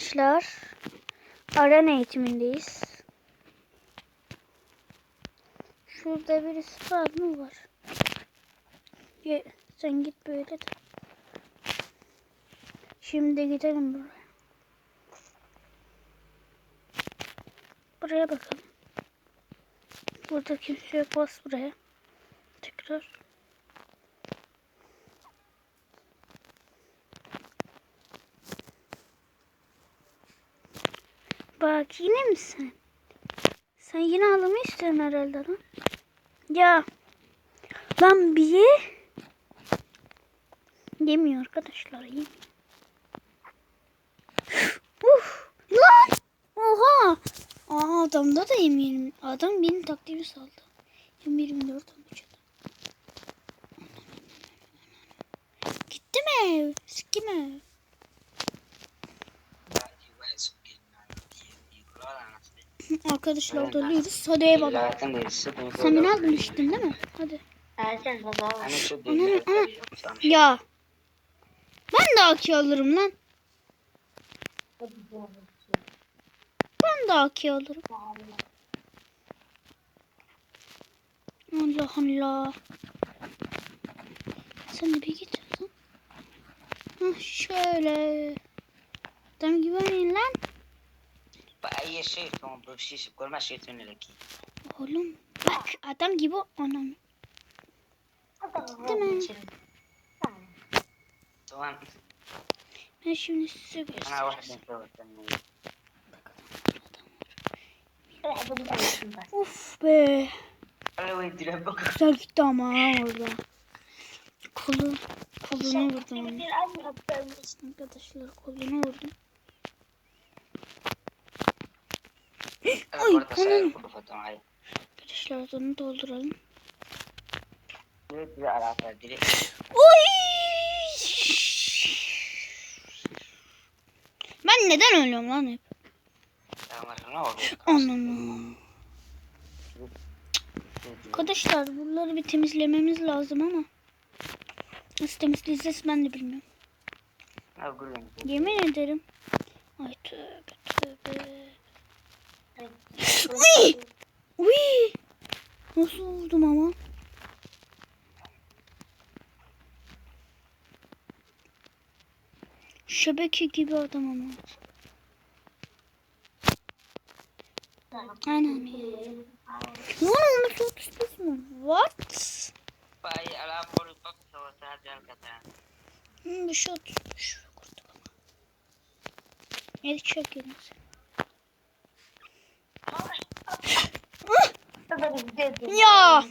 arkadaşlar. Arena eğitimindeyiz. Şurada birisi var mı var? Ye, sen git böyle de. Şimdi gidelim buraya. Buraya bakalım. Burada kimse yok. Bas buraya. Tekrar. Bak yine mi sen? Yine ağlamayı istiyorsun herhalde lan. Ya. Lan bir ye. Yemiyor arkadaşlar. Yemiyor. Uf. Lan. Oha. Aa adamda da yemeyelim. Adam benim taktiğimi saldı. 24 olmuş adam. Gitti mi ev? Sikim ev. Arkadaşlar dalıyoruz. Hadi eyvallah. Sen beni almıştın değil mi? Hadi. Erken baba. Ana, ana. Ya. Ben de AK alırım lan. Ben de AK alırım. Allah Allah. Sen de bir git. Hah şöyle. Adam gibi oynayın lan. اي شيء كمان بشيش بكل ما شيء توني لك Oğlum bak adam gibi oynamıyor. Değil mi? طبعا Ben şimdi size انا واحد göstereceğim. من فوق Uf be. انا ودي لعبك Güzel gitti ama ha orada. Kolu, kolunu vurdum onu. Arkadaşlar kolunu vurdum. Ay bunun taşlarını dolduralım. Oy! Ben neden ölüyorum lan hep? Anam. Arkadaşlar bunları bir temizlememiz lazım ama nasıl temizleyeceğiz ben de bilmiyorum. Yemin ederim. Ay tövbe tövbe. Uy! Uy! Nasıl vurdum ama? Şebeke gibi adam ama. Aynen. Lan nasıl tutmuş mu? What? Bay alam bunu bir şey tutmuş. Kurtulama. Evet çekiyoruz. Ya.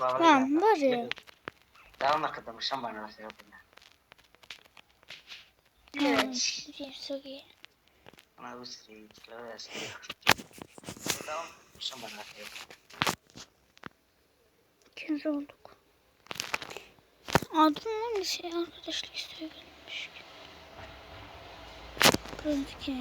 Lan var ya. Devam arkadaşım bana nasıl yapın. Evet. Çok iyi. Bana bu olduk. Adım ne şey arkadaşlar istiyor gelmiş. Ya.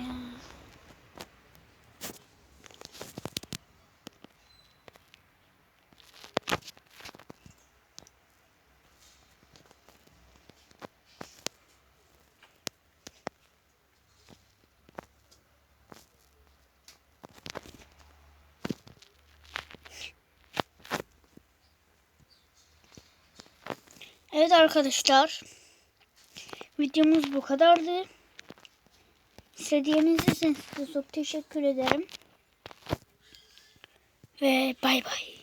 Evet arkadaşlar. Videomuz bu kadardı. İstediğiniz için size çok teşekkür ederim. Ve bay bay.